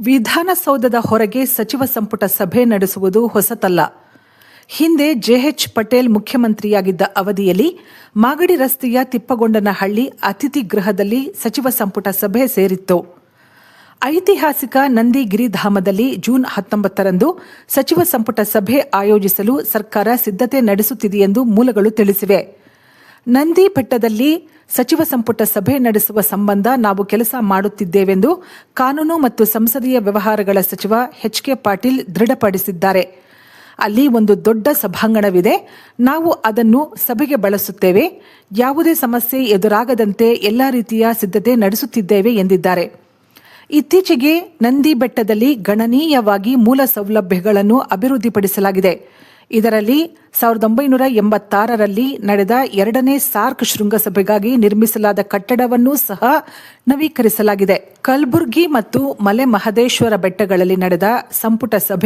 ವಿಧಾನಸೌಧದ ಹೊರಗೆ ಸಚಿವ ಸಂಪುಟ ಸಭೆ ನಡೆಸುವುದು ಹೊಸತಲ್ಲ. ಹಿಂದೆ ಜೆಎಚ್ ಪಟೇಲ್ ಮುಖ್ಯಮಂತ್ರಿಯಾಗಿದ್ದ ಅವಧಿಯಲ್ಲಿ ಮಾಗಡಿ ರಸ್ತೆಯ ತಿಪ್ಪಗೊಂಡನಹಳ್ಳಿ ಅತಿಥಿ ಗೃಹದಲ್ಲಿ ಸಚಿವ ಸಂಪುಟ ಸಭೆ ಸೇರಿತ್ತು. ಐತಿಹಾಸಿಕ ನಂದಿಗಿರಿಧಾಮದಲ್ಲಿ ಜೂನ್ ಹತ್ತೊಂಬತ್ತರಂದು ಸಚಿವ ಸಂಪುಟ ಸಭೆ ಆಯೋಜಿಸಲು ಸರ್ಕಾರ ಸಿದ್ಧತೆ ನಡೆಸುತ್ತಿದೆಯೆಂದು ಮೂಲಗಳು ತಿಳಿಸಿವೆ. ನಂದಿ ಬೆಟ್ಟದಲ್ಲಿ ಸಚಿವ ಸಂಪುಟ ಸಭೆ ನಡೆಸುವ ಸಂಬಂಧ ನಾವು ಕೆಲಸ ಮಾಡುತ್ತಿದ್ದೇವೆಂದು ಕಾನೂನು ಮತ್ತು ಸಂಸದೀಯ ವ್ಯವಹಾರಗಳ ಸಚಿವ ಎಚ್ ಕೆ ಪಾಟೀಲ್ ದೃಢಪಡಿಸಿದ್ದಾರೆ. ಅಲ್ಲಿ ಒಂದು ದೊಡ್ಡ ಸಭಾಂಗಣವಿದೆ. ನಾವು ಅದನ್ನು ಸಭೆಗೆ ಬಳಸುತ್ತೇವೆ. ಯಾವುದೇ ಸಮಸ್ಯೆ ಎದುರಾಗದಂತೆ ಎಲ್ಲ ರೀತಿಯ ಸಿದ್ಧತೆ ನಡೆಸುತ್ತಿದ್ದೇವೆ ಎಂದಿದ್ದಾರೆ. ಇತ್ತೀಚೆಗೆ ನಂದಿ ಬೆಟ್ಟದಲ್ಲಿ ಗಣನೀಯವಾಗಿ ಮೂಲ ಸೌಲಭ್ಯಗಳನ್ನು ಅಭಿವೃದ್ಧಿಪಡಿಸಲಾಗಿದೆ. ಇದರಲ್ಲಿ ಸಾವಿರದ ಒಂಬೈನೂರ ಎಂಬತ್ತಾರರಲ್ಲಿ ನಡೆದ ಎರಡನೇ ಸಾರ್ಕ್ ಶೃಂಗಸಭೆಗಾಗಿ ನಿರ್ಮಿಸಲಾದ ಕಟ್ಟಡವನ್ನೂ ಸಹ ನವೀಕರಿಸಲಾಗಿದೆ. ಕಲಬುರ್ಗಿ ಮತ್ತು ಮಲೆ ಮಹದೇಶ್ವರ ಬೆಟ್ಟಗಳಲ್ಲಿ ನಡೆದ ಸಂಪುಟ ಸಭೆ